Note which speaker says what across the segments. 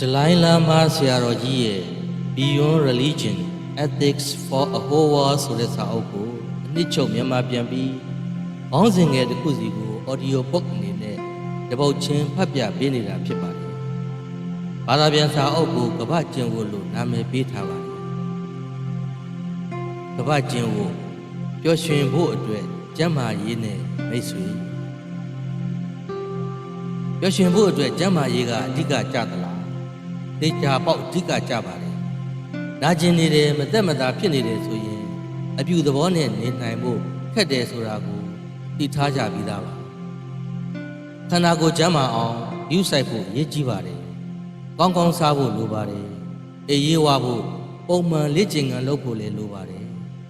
Speaker 1: ဒလိုင်းလာမာဆရာတော်ကြီးရဲ့ Beyond Religion Ethics for a Whole World ဆိုတဲ့စာအုပ်ကိုအနှစ်ချုပ်မြန်မာပြန်ပြီးခေါင်းစဉ်ငယ်တစ်ခုစီကို audio book အနေနဲ့တပုတ်ချင်းဖတ်ပြပေးနေတာဖြစ်ပါတယ်။ဘာသာပြန်စာအုပ်ကိုကပ္ပကျင်ဝတ်လို့နာမည်ပေးထားပါတယ်။ကပ္ပကျင်ဝတ်ပျော်ရွှင်ဖို့အတွက်ကျမ်းမာရေးနဲ့မိတ်ဆွေပျော်ရွှင်ဖို့အတွက်ကျမ်းမာရေးကအဓိကကြသလား။ ဒေချာပေါက်အဓိကကြပါတယ်။နာကျင်နေတယ်မသက်မသာဖြစ်နေတယ်ဆိုရင်အပြူသဘောနဲ့နေနိုင်ဖို့ခက်တယ်ဆိုတာကိုသိထားကြပြီးသားပါ။ခန္ဓာကိုယ်ကျန်းမာအောင်ယူဆိုင်ဖို့ရည်ကြီးပါတယ်။ကောင်းကောင်းစားဖို့လိုပါတယ်။အေးရေးဝဖို့ပုံမှန်လေ့ကျင့်ခန်းလုပ်ဖို့လည်းလိုပါတယ်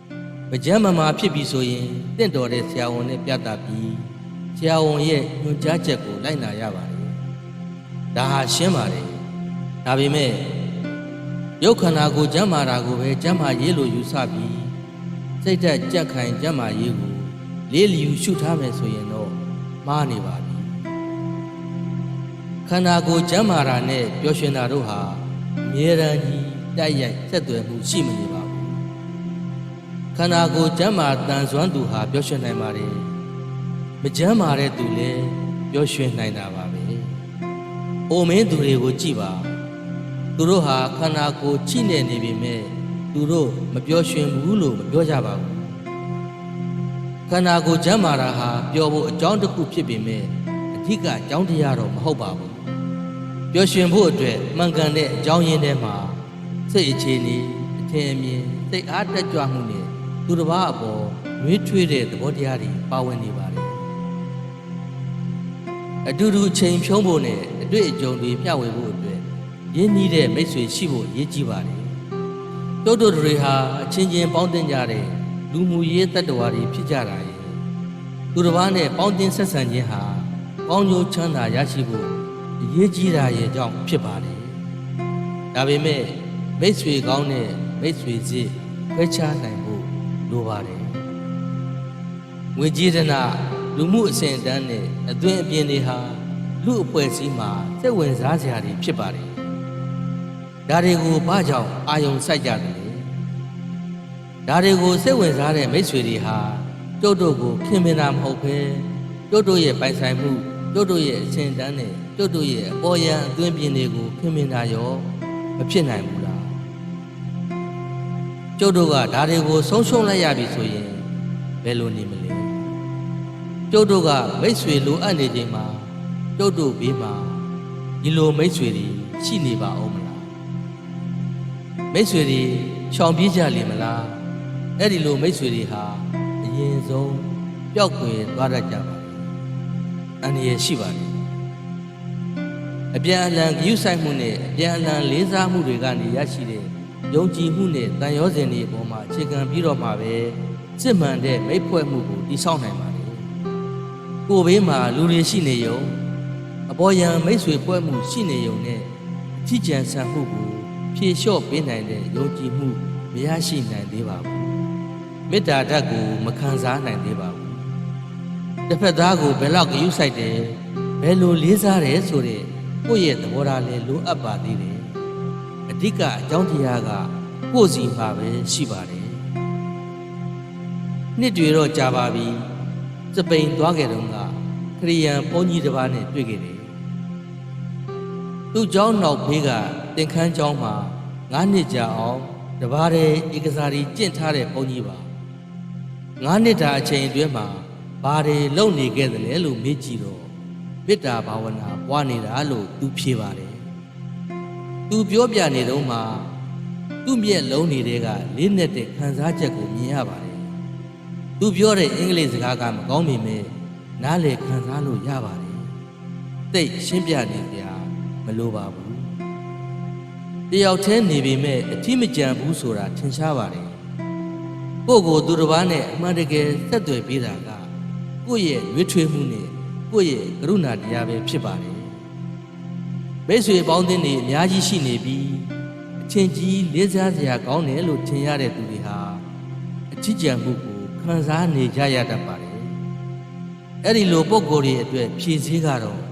Speaker 1: ။မကြမ်းမမာဖြစ်ပြီဆိုရင်တင့်တော်တဲ့ဆရာဝန်နဲ့ပြသပြီးဆရာဝန်ရဲ့ညွှန်ကြားချက်ကိုလိုက်နာရပါတယ်။ဒါဟာရှင်းပါတယ်။ ဒါပေမဲ့ရုပ်ခန္ဓာကိုယ်ကျမ်းမာတာကိုပဲကျမ်းမာရေးလို့ယူဆပြီးစိတ်ဓာတ်ကြက်ခိုင်ကျမ်းမာရေးကိုလေးလျူရှုထားမယ်ဆိုရင်တော့မှားနေပါပြီခန္ဓာကိုယ်ကျမ်းမာတာနဲ့ပျော်ရွှင်တာတို့ဟာအမြဲတမ်းကြီးတိုက်ရိုက်ဆက်သွယ်မှုရှိမနေပါဘူးခန္ဓာကိုယ်ကျမ်းမာတန်ဆွမ်းသူဟာပျော်ရွှင်နိုင်ပါတယ်မကျမ်းမာတဲ့သူလည်းပျော်ရွှင်နိုင်တာပါပဲအိုမင်းသူတွေကိုကြည့်ပါ သူတို့ဟာခန္ဓာကိုယ်ချိနေနေပေမဲ့သူတို့မပြောရွှင်ဘူးလို့မပြောကြပါဘူးခန္ဓာကိုယ်ကျမ်းမာတာဟာပျော်ဖို့အကြောင်းတစ်ခုဖြစ်ပေမဲ့အဓိကအကြောင်းတရားတော့မဟုတ်ပါဘူးပျော်ရွှင်ဖို့အတွက်မှန်ကန်တဲ့အကြောင်းရင်းထဲမှာစိတ်အခြေအနေအထင်အမြင်စိတ်အားတက်ကြွမှုနဲ့သူတစ်ပါးအပေါ်နှွေးထွေးတဲ့သဘောတရားတွေပါဝင်နေပါတယ်အတူတူချိန်ဖြုံးဖို့နဲ့အတွေ့အကြုံတွေမျှဝေဖို့အတွက် ရင်းနှီးတဲ့မိတ်ဆွေရှိဖို့ရည်ကြီးပါတယ်။တိုးတိုတွေဟာအချင်းချင်းပေါင်းတင်ကြတဲ့လူမှုရေးတ attva တွေဖြစ်ကြတာရဲ့သူတစ်ပါးနဲ့ပေါင်းတင်ဆက်ဆံခြင်းဟာကောင်းကျိုးချမ်းသာရရှိဖို့အရေးကြီးတာရဲ့အကြောင်းဖြစ်ပါတယ်။ဒါပေမဲ့မိတ်ဆွေကောင်းတဲ့မိတ်ဆွေစစ်ခွဲခြားနိုင်ဖို့လိုပါတယ်။ငွေကြေးဒနာလူမှုအစဉ်အတန်းနဲ့အသွင်အပြင်တွေဟာလူအဖွဲ့အစည်းမှာစိတ်ဝင်စားစရာတွေဖြစ်ပါတယ်။ ဒါတွေကိုဘာကြောင့်အာယုံစိုက်ကြတယ်လဲ။ဒါတွေကိုစိတ်ဝင်စားတဲ့မိတ်ဆွေတွေဟာကျုပ်တို့ကိုခင်မင်တာမဟုတ်ဘဲကျုပ်တို့ရဲ့ပိုင်ဆိုင်မှုကျုပ်တို့ရဲ့အစဉ်အတန်းနဲ့ကျုပ်တို့ရဲ့အပေါ်ယံအသွင်ပြင်တွေကိုခင်မင်တာရောမဖြစ်နိုင်ဘူးလား။ကျုပ်တို့ကဒါတွေကိုဆုံးရှုံးလိုက်ရပြီဆိုရင်ဘယ်လိုနေမလဲ။ကျုပ်တို့ကမိတ်ဆွေလိုအပ်နေချိန်မှာကျုပ်တို့ဘေးမှာဒီလိုမိတ်ဆွေတွေရှိနေပါအောင် မလားမိတ်ဆွေတွေရှောင်ပြေးကြလိမ့်မလားအဲ့ဒီလိုမိတ်ဆွေတွေဟာအရင်ဆုံးပျောက်ကွယ်သွားတတ်ကြပါအန္တရာယ်ရှိပါတယ်အပြန်အလှန်ဂရုစိုက်မှုနဲ့အပြန်အလှန်လေးစားမှုတွေကနေရရှိတဲ့ယုံကြည်မှုနဲ့တန်ရောစင်တွေအပေါ်မှာအခြေခံပြီးတော့မှပဲစစ်မှန်တဲ့မိတ်ဖွဲ့မှုကိုတည်ဆောက်နိုင်ပါတယ်ကိုယ်ဘေးမှာလူတွေရှိနေရုံအပေါ်ယံမိတ်ဆွေပွဲမှုရှိနေုံနဲ့အထီးကျန်ဆန်မှုကို ဖြေလျှော့ပေးနိုင်တဲ့ယုံကြည်မှုမရရှိနိုင်သေးပါဘူးမေတ္တာဓာတ်ကိုမခံစားနိုင်သေးပါဘူးတစ်ဖက်သားကိုဘယ်လောက်ဂရုစိုက်တယ်ဘယ်လိုလေးစားတယ်ဆိုတဲ့ကိုယ့်ရဲ့သဘောထားလည်းလိုအပ်ပါသေးတယ်အဓိကအကြောင်းတရားကကိုယ့်စီမှာပဲရှိပါတယ်နှစ်တွေတော့ကြာပါပြီစပိန်သွားခဲ့တော့ကခရိယန်ဘုန်းကြီးတစ်ပါးနဲ့တွေ့ခဲ့တယ် သူ့เจ้าနောက်ဘေးကတင်ခန်းเจ้าမှာငါးနှစ်ကြာအောင်တပါးတည်းဧကစားကြီးကျင့်ထားတဲ့ဘုန်းကြီးပါငါးနှစ်တာအချိန်အတွင်းမှာဘာတွေလုပ်နေခဲ့သလဲလို့မေးကြည့်တော့မေတ္တာဘာဝနာပွားနေတာလို့သူဖြေပါတယ်သူပြောပြနေတော့မှသူ့မျက်လုံးတွေကလေးနဲ့တဲ့ခံစားချက်ကိုမြင်ရပါတယ်သူပြောတဲ့အင်္ဂလိပ်စကားကမကောင်းပေမဲ့နားလေခံစားလို့ရပါတယ်သိရှင်းပြနေကြ မလိုပါဘူးတယောက်တည်းနေပေမဲ့အထီးမကြံဘူးဆိုတာထင်ရှားပါတယ်ကိုယ့်ကိုယ်သူတစ်ပါးနဲ့အမှန်တကယ်ဆက်သွယ်ပေးတာကကိုယ့်ရဲ့ရွေးထွေးမှုနဲ့ကိုယ့်ရဲ့ကရုဏာတရားပဲဖြစ်ပါတယ်မိတ်ဆွေပေါင်းသင်းတွေအများကြီးရှိနေပြီးအချင်းကြီးလေးစားစရာကောင်းတယ်လို့ထင်ရတဲ့သူတွေဟာအထီးကျန်မှုကိုခံစားနေကြရတတ်ပါတယ်အဲ့ဒီလိုပုံကိုယ်တွေအတွက်ဖြည့်စည်းကတော့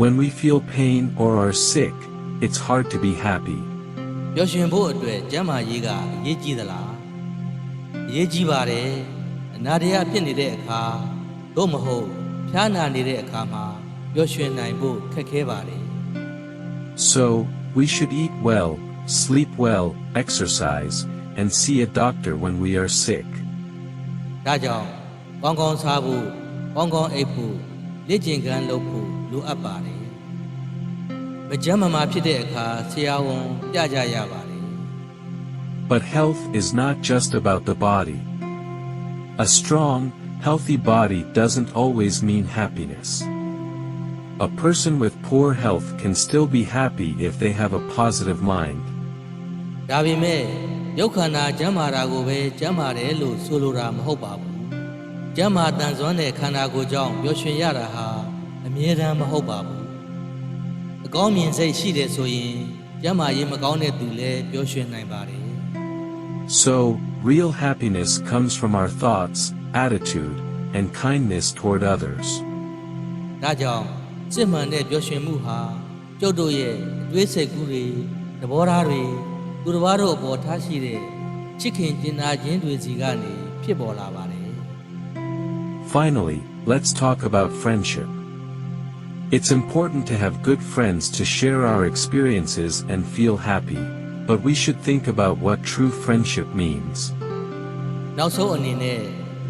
Speaker 2: When we feel pain or are sick, it's hard to be happy.
Speaker 1: ပျော်ရွှင်ဖို့အတွက်ကျန်းမာရေးကအရေးကြီးသလားအရေးကြီးပါတယ်အနာတရားဖြစ်နေတဲ့အခါသို့မဟုတ်ဖျားနာနေတဲ့အခါမှာပျော်ရွှင်နိုင်ဖို့ခက်ခဲပါတယ်
Speaker 2: So, we should eat well, sleep well, exercise, and see a doctor when we are sick.
Speaker 1: ဒါကြောင့်ကောင်းကောင်းစားဖို့ကောင်းကောင်းအိပ်ဖို့လက်ကျင်ကန်းလုပ်ဖို့ လိုအပ်ပါတယ်မကြမ်းမမာဖြစ်တဲ့အခါဆရာဝန်ပြကြရပါတယ်
Speaker 2: But health is not just about the body. A strong, healthy body doesn't always mean happiness. A person with poor health can still be happy if they have a positive mind.
Speaker 1: ဒါပေမဲ့ရုပ်ခန္ဓာကျမ်းမာတာကိုပဲကျမ်းမာတယ်လို့ဆိုလိုတာမဟုတ်ပါဘူးကျမ်းမာတန်ဆွမ်းတဲ့ခန္ဓာကိုယ်ကြောင့်ပျော်ရွှင်ရတာဟာအ မြဲတမ်းမဟုတ်ပါဘူးအကောင်းမြင်စိတ်ရှိတယ်ဆိုရင်ကျမ်းမာရေးမကောင်းတဲ့သူလည်းပျော်ရွှင်နိုင်ပါတယ်
Speaker 2: So, real happiness comes from our thoughts, attitude, and kindness toward others.
Speaker 1: ဒါကြောင့်စစ်မှန်တဲ့ပျော်ရွှင်မှုဟာကျုပ်တို့ရဲ့အတွေးစိတ်ကူးတွေသဘောထားတွေသူတစ်ပါးတို့အပေါ်ထားရှိတဲ့ချစ်ခင်ကျင်နာခြင်းတွေစီကနေဖြစ်ပေါ်လာပါတယ်
Speaker 2: Finally, let's talk about friendship. It's important to have good friends to share our experiences and feel happy, but we should think about what true friendship means.
Speaker 1: နောက်ဆုံးအနေနဲ့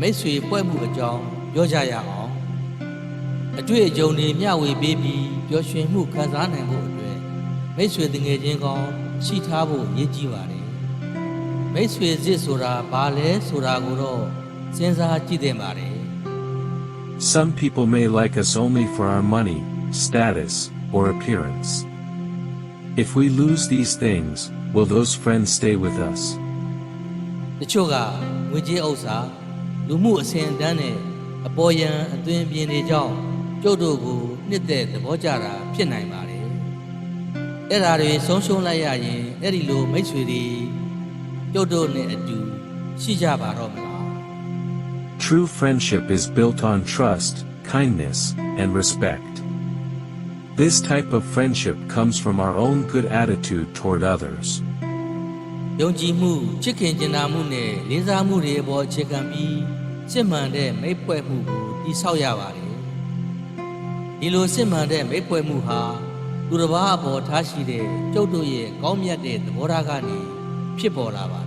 Speaker 1: မိတ်ဆွေပွဲမှုအကြောင်းပြောကြရအောင်အတွေ့အကြုံတွေမျှဝေပေးပြီးပျော်ရွှင်မှုခံစားနိုင်ဖို့အတွက်မိတ်ဆွေတငယ်ချင်းကောင်းရှိထားဖို့ရည်ကြီးပါတယ်မိတ်ဆွေစစ်ဆိုတာဘာလဲဆိုတာကိုတော့စဉ်းစားကြည့်သင့်ပါတယ်
Speaker 2: Some people may like us only for our money, status, or appearance. If we lose these things, will those friends stay with us?
Speaker 1: တချို့ကငွေကြေးဥစ္စာလူမှုအစဉ်အတန်းနဲ့အပေါ်ယံအသွင်အပြင်တွေကြောင့်ကျုပ်တို့ကိုနှစ်သက်သဘောကျတာဖြစ်နိုင်ပါတယ်။အဲ့ဓာတွေဆုံးရှုံးလိုက်ရရင်အဲ့ဒီလိုမိတ်ဆွေတွေကျုပ်တို့နဲ့အတူရှိကြပါတော့မလား
Speaker 2: True friendship is built on trust, kindness, and respect. This type of friendship comes from our own good attitude toward others.
Speaker 1: ။ယုံကြည်မှုချစ်ခင်ကျင်နာမှုနဲ့လေးစားမှုတွေအပေါ်အခြေခံပြီးစစ်မှန်တဲ့မိတ်ဖွဲ့မှုကိုတည်ဆောက်ရပါတယ်။ဒီလိုစစ်မှန်တဲ့မိတ်ဖွဲ့မှုဟာသူတစ်ပါးအပေါ်ထားရှိတဲ့ကျုပ်တို့ရဲ့ကောင်းမြတ်တဲ့သဘောထားကနေဖြစ်ပေါ်လာပါတယ် ။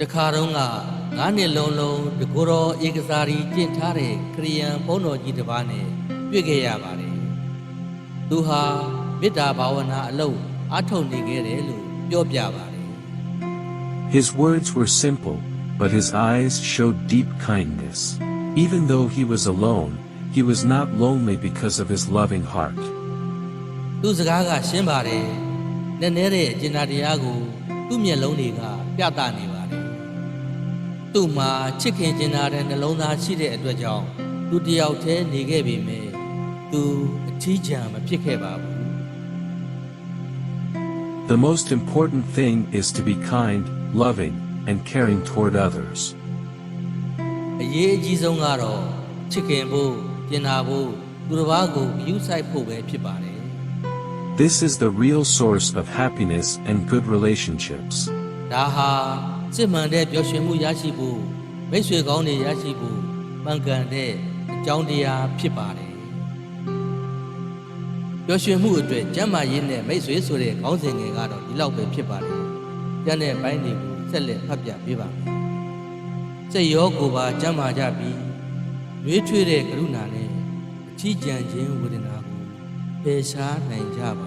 Speaker 1: တခါတော့ကငါးနှစ်လုံးလုံးတကူတော်ဧကစားရီကျင့်ထားတဲ့ခရိယန်ဘုန်းတော်ကြီးတစ်ပါးနဲ့တွေ့ခဲ့ရပါတယ်။သူဟာမေတ္တာဘာဝနာအလုပ်အားထုတ်နေခဲ့တယ်လို့ပြောပြပါတယ်
Speaker 2: His words were simple, but his eyes showed deep kindness. Even though he was alone, he was not lonely because of his loving heart.
Speaker 1: ။သူစကားကရှင်းပါတယ်။နည်းနည်းတဲ့အကျဉ်းတရားကိုသူ့မျက်လုံးတွေကပြသနေပါတယ်။ ါ သူ့မှာချစ်ခင်ကျင်နာတဲ့နှလုံးသားရှိတဲ့အတွက်ကြောင့်သူတယောက်တည်းနေခဲ့ပေမဲ့သူအထီးကျန်မဖြစ်ခဲ့ပါဘူး။
Speaker 2: The most important thing is to be kind, loving, and caring toward others.
Speaker 1: အရေးအကြီးဆုံးကတော့ချစ်ခင်ဖို့ပြင်နာဖို့သူတစ်ပါးကိုဂရုစိုက်ဖို့ပဲဖြစ်ပါတယ်
Speaker 2: This is the real source of happiness and good relationships.
Speaker 1: ။ဒါဟာ စစ်မှန်တဲ့ပျော်ရွှင်မှုရရှိဖို့မိတ်ဆွေကောင်းတွေရရှိဖို့မှန်ကန်တဲ့အကြောင်းတရားဖြစ်ပါတယ်။ပျော်ရွှင်မှုအတွက်ကျမ်းမာရေးနဲ့မိတ်ဆွေဆိုတဲ့ခေါင်းစဉ်ငယ်ကတော့ဒီလောက်ပဲဖြစ်ပါတယ်ကျန်တဲ့ဘိုင်းတွေကိုဆက်လက်ဖတ်ပြပေးပါမယ်စိတ်ရောကိုယ်ပါကြမ်းမာကြပြီးရွေးထွေးတဲ့ကရုဏာနဲ့အထီးကျန်ခြင်းဝေဒနာကိုပယ်ရှားနိုင်ကြပါစေ